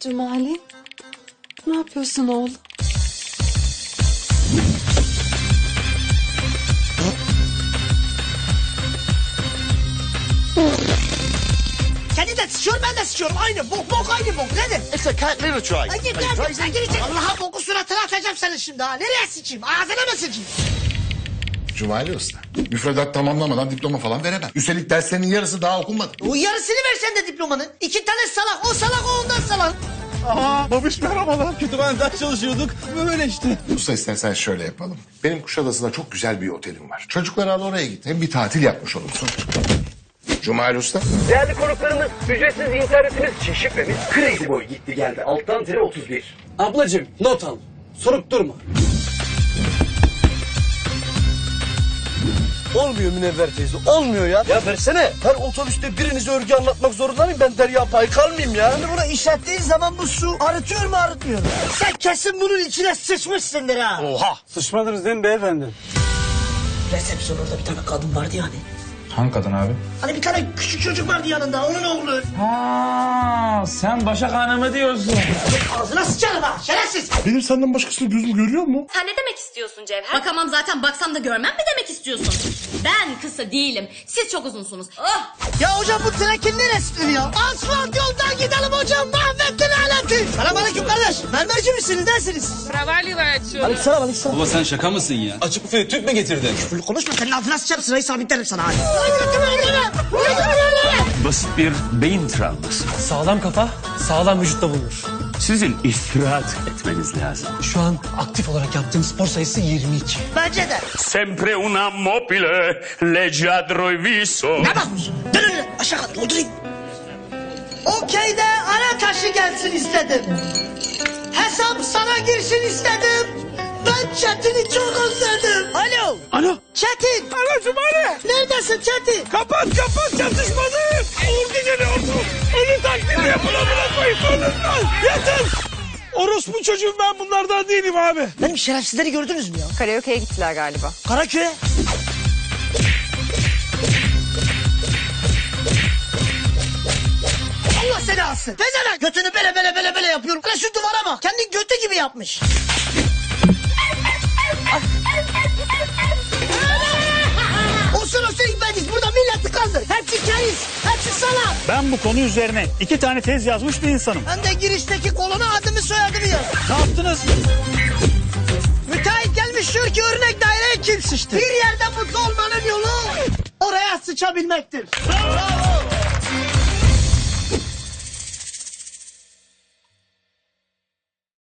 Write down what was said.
Cumali, ne yapıyorsun oğlum? Kendi de sıçıyor ben de sıçıyorum. Aynı bok bok aynı bok. Nedir? It's a cat litter tray. Ay git lan git lan git. Allah'a boku suratına atacağım seni şimdi ha. Nereye sıçayım? Ağzına mı sıçayım? Cumali Usta. Müfredat tamamlamadan diploma falan veremem. Üstelik derslerinin yarısı daha okunmadı. O yarısını versen de diplomanın. İki tane salak. O salak o ondan salak. Aa babiş merhabalar. Kütüphanede çalışıyorduk. Böyle işte. Usta istersen şöyle yapalım. Benim Kuşadası'nda çok güzel bir otelim var. Çocukları al oraya git. Hem bir tatil yapmış olursun. Cumali Usta. Değerli konuklarımız, ücretsiz internetimiz için şifremiz Crazy Boy gitti geldi. Alttan tire 31. Ablacığım not al. Sorup durma. Olmuyor Münevver teyze. Olmuyor ya. Ya versene. Her otobüste birinize örgü anlatmak zorunda mıyım? Ben Derya Baykal mıyım ya? Şimdi bunu işlettiğin zaman bu su arıtıyor mu arıtmıyor mu? Sen kesin bunun içine sıçmışsındır ha. Oha. Sıçmadınız değil mi beyefendi? Resepsiyonda bir tane kadın vardı yani. Hangi kadın abi? Hani bir tane küçük çocuk vardı yanında onun oğlu. Ha, sen Başak Hanım'ı diyorsun. Ağzına sıçarım ha şerefsiz. Benim senden başkasını gözüm görüyor mu? Sen ne demek istiyorsun Cevher? Bakamam zaten baksam da görmem mi demek istiyorsun? Ben kısa değilim. Siz çok uzunsunuz. Oh! Ya hocam bu trekin neresidir ya? Asfalt yoldan gidelim hocam mahvettin aleti. Selamünaleyküm kardeş. Mermerci misiniz dersiniz? Aleykümselam aleykümselam. Baba sen şaka mısın ya? Açık büfeye tüp mü getirdin? Full konuşma senin altına sıçarım sırayı sabitlerim sana hadi. Basit bir beyin travması. Sağlam kafa sağlam vücutta bulunur. Sizin istirahat etmeniz lazım. Şu an aktif olarak yaptığım spor sayısı 22. Bence de. Sempre una mobile leggiadro il viso. Ne bakmış? Dön önüne aşağı doldurayım. Okeyde ana taşı gelsin istedim. Hesap sana girsin istedim. Ben Çetin'i çok özledim. Alo. Alo. Çetin. Alo Cumali. Neredesin Çetin? Kapat kapat çatışmadı. Uğur geliyordu. Ölü taklidi yapın amına koyayım. Ölün lan. Yeter. Orospu çocuğum ben bunlardan değilim abi. Benim şerefsizleri gördünüz mü ya? Karaoke'ye gittiler galiba. Karaköy'e. Seni alsın. Tezene götünü bele bele bele bele yapıyorum. Hele şu duvara bak. Kendi götü gibi yapmış. olsun olsun İbadiz. Burada milleti kaldır. Hepsi keriz. Hepsi salak. Ben bu konu üzerine iki tane tez yazmış bir insanım. Ben de girişteki koluna adımı soyadımı yaz. Ne yaptınız? Müteahhit gelmiş diyor ki örnek daireye kim sıçtı? Bir yerde mutlu olmanın yolu oraya sıçabilmektir. Bravo.